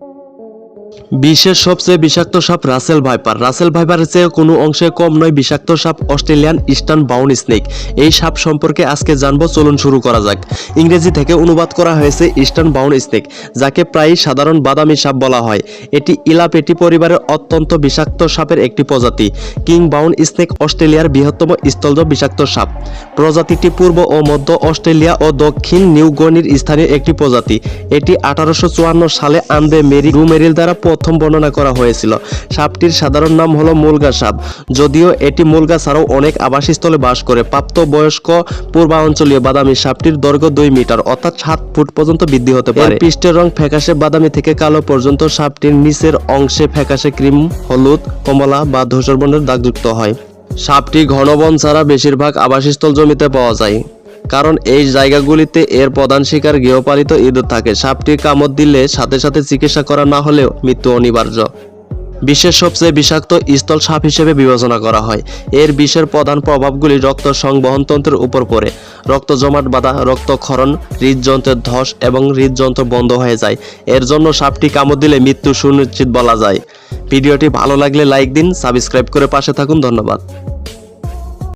thank you. বিশ্বের সবচেয়ে বিষাক্ত সাপ রাসেল ভাইপার। রাসেল ভাইপারের চেয়ে কোনো অংশে কম নয় বিষাক্ত সাপ অস্ট্রেলিয়ান ইস্টার্ন বাউন স্নেক। এই সাপ সম্পর্কে আজকে জানব, চলুন শুরু করা যাক। ইংরেজি থেকে অনুবাদ করা হয়েছে ইস্টার্ন বাউন স্নেক, যাকে প্রায়ই সাধারণ বাদামি সাপ বলা হয়। এটি ইলাপেটি পরিবারের অত্যন্ত বিষাক্ত সাপের একটি প্রজাতি। কিং বাউন স্নেক অস্ট্রেলিয়ার বৃহত্তম স্থলজ বিষাক্ত সাপ। প্রজাতিটি পূর্ব ও মধ্য অস্ট্রেলিয়া ও দক্ষিণ নিউগনির স্থানীয় একটি প্রজাতি। এটি আঠারোশো চুয়ান্ন সালে আন্দে মেরি রুমেরিল দ্বারা প্রথম বর্ণনা করা হয়েছিল। সাপটির সাধারণ নাম হলো মুলগা সাপ। যদিও এটি মুলগা ছাড়াও অনেক আবাসস্থলে বাস করে। প্রাপ্ত বয়স্ক পূর্বাঞ্চলীয় বাদামি সাপটির দৈর্ঘ্য দুই মিটার অর্থাৎ সাত ফুট পর্যন্ত বৃদ্ধি হতে পারে। পৃষ্ঠের রং ফ্যাকাশে বাদামি থেকে কালো পর্যন্ত। সাপটির নিচের অংশে ফ্যাকাশে ক্রিম হলুদ কমলা বা ধূসর বর্ণের দাগযুক্ত হয়। সাপটি ঘন বন ছাড়া বেশিরভাগ আবাসস্থল জমিতে পাওয়া যায়। কারণ এই জায়গাগুলিতে এর প্রধান শিকার গৃহপালিত ইঁদুর থাকে। সাপটি কামড় দিলে সাথে সাথে চিকিৎসা করা না হলেও মৃত্যু অনিবার্য। বিশ্বের সবচেয়ে বিষাক্ত স্থল সাপ হিসেবে বিবেচনা করা হয়। এর বিষের প্রধান প্রভাবগুলি রক্ত সংবহনতন্ত্রের উপর পড়ে। রক্ত জমাট বাঁধা রক্তক্ষরণ হৃদযন্ত্রের ধস এবং হৃদযন্ত্র বন্ধ হয়ে যায়। এর জন্য সাপটি কামড় দিলে মৃত্যু সুনিশ্চিত বলা যায়। ভিডিওটি ভালো লাগলে লাইক দিন, সাবস্ক্রাইব করে পাশে থাকুন। ধন্যবাদ।